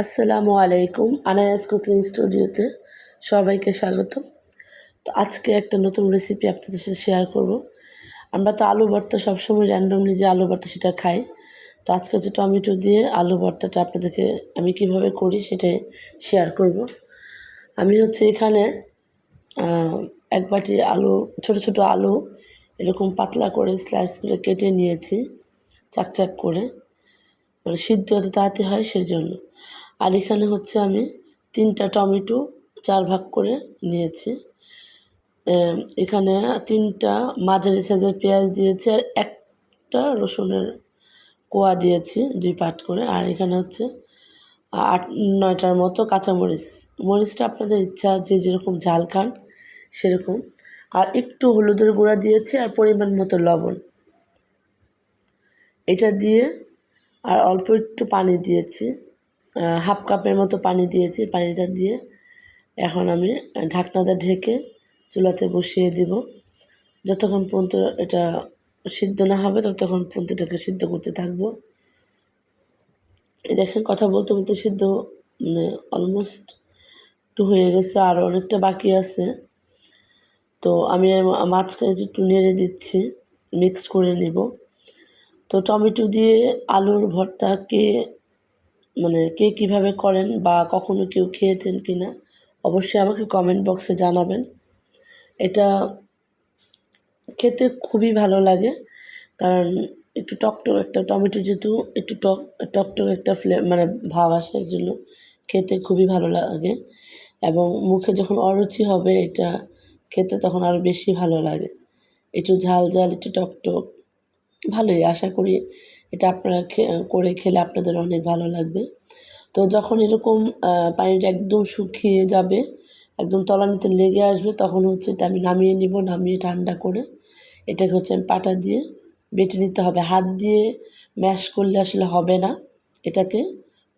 আসসালামু আলাইকুম। আনায়াস কুকিং স্টুডিওতে সবাইকে স্বাগতম। তো আজকে একটা নতুন রেসিপি আপনাদের সাথে শেয়ার করব। আমরা তো আলু ভর্তা সবসময় র্যান্ডমলি যে আলু ভর্তা সেটা খাই। তো আজকে হচ্ছে টমেটো দিয়ে আলু ভর্তাটা আপনাদেরকে আমি কীভাবে করি সেটাই শেয়ার করব। আমি হচ্ছে এখানে এক বাটি আলু, ছোট ছোট আলু এরকম পাতলা করে স্লাইস করে কেটে নিয়েছি, চাকচাক করে। মানে সিদ্ধ হতে তাড়াতাড়ি হয় সেজন্য। আর এখানে হচ্ছে আমি তিনটা টমেটো চার ভাগ করে নিয়েছি। এখানে তিনটা মাঝারি সাইজের পেঁয়াজ দিয়েছি আর একটা রসুনের কোয়া দিয়েছি দুই পাট করে। আর এখানে হচ্ছে আট, নয়টার মতো কাঁচামরিচ। মরিচটা আপনাদের ইচ্ছা যে যেরকম ঝাল খান সেরকম। আর একটু হলুদের গুঁড়া দিয়েছি আর পরিমাণ মতো লবণ। এটা দিয়ে আর অল্প একটু পানি দিয়েছি। হাফ কাপের মতো পানি দিয়েছি, পানিটা দিয়ে এখন আমি ঢাকনাটা ঢেকে চুলাতে বসিয়ে দিব। যতক্ষণ পর্যন্ত এটা সিদ্ধ না হবে, ততক্ষণ পর্যন্ত এটাকে সিদ্ধ করতে থাকব। দেখেন, কথা বলতে বলতে সিদ্ধ মানে অলমোস্ট একটু হয়ে গেছে, আর অনেকটা বাকি আছে। তো আমি মাঝখানে একটু নেড়ে দিচ্ছি মিক্সড করে নিব। তো টমেটো দিয়ে আলুর ভর্তাকে মানে কে কীভাবে করেন বা কখনো কেউ খেয়েছেন কি না অবশ্যই আমাকে কমেন্ট বক্সে জানাবেন। এটা খেতে খুবই ভালো লাগে, কারণ একটু টকটক একটা টমেটো যেহেতু একটু টক, টকটক একটা ফ্লে মানে ভাব আসে জন্য খেতে খুবই ভালো লাগে। এবং মুখে যখন অরুচি হবে এটা খেতে তখন আরও বেশি ভালো লাগে। একটু ঝাল ঝাল, একটু টকটক, ভালোই, আশা করি এটা আপনারা করে খেলে আপনাদের অনেক ভালো লাগবে। তো যখন এরকম পানিটা একদম শুকিয়ে যাবে, একদম তলানিতে লেগে আসবে, তখন হচ্ছে এটা আমি নামিয়ে নিব, নামিয়ে ঠান্ডা করে এটাকে হচ্ছে আমি পাটা দিয়ে বেটে নিতে হবে। হাত দিয়ে ম্যাশ করলে আসলে হবে না। এটাকে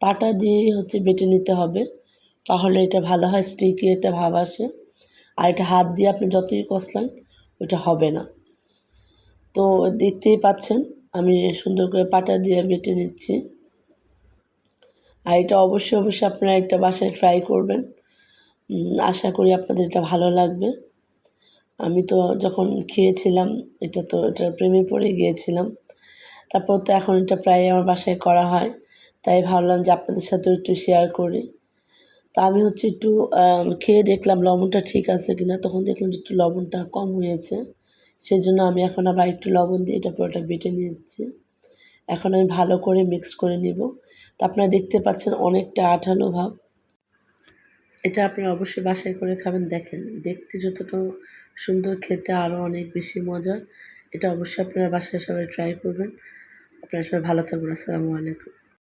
পাটা দিয়ে হচ্ছে বেটে নিতে হবে, তাহলে এটা ভালো হয় স্টিকি এটা ভাব আসে। আর এটা হাত দিয়ে আপনি যতই কষলেন, ওটা হবে না। তো দেখতেই পাচ্ছেন আমি সুন্দর করে পাটা দিয়ে বেটে নিচ্ছি। আর এটা অবশ্যই অবশ্যই আপনারা একটা বাসায় ট্রাই করবেন। আশা করি আপনাদের এটা ভালো লাগবে। আমি তো যখন খেয়েছিলাম, এটা তো এটার প্রেমে পড়ে গিয়েছিলাম। তারপর তো এখন এটা প্রায় আমার বাসায় করা হয়। তাই ভাবলাম যে আপনাদের সাথেও একটু শেয়ার করি। তা আমি হচ্ছে একটু খেয়ে দেখলাম লবণটা ঠিক আছে কিনা। তখন দেখলাম একটু লবণটা কম হয়েছে। সেই জন্য আমি এখন আবার একটু লবণ দিয়ে এটা পুরোটা বেটে নিয়েছি। এখন আমি ভালো করে মিক্স করে নিব। তো আপনারা দেখতে পাচ্ছেন অনেকটা আঠালো ভাব। এটা আপনারা অবশ্যই বাসায় করে খাবেন। দেখেন, দেখতে যতটা সুন্দর, খেতে আরও অনেক বেশি মজা এটা অবশ্যই আপনারা বাসায় সবাই ট্রাই করবেন। আপনারা সবাই ভালো থাকবেন। আসসালামু আলাইকুম।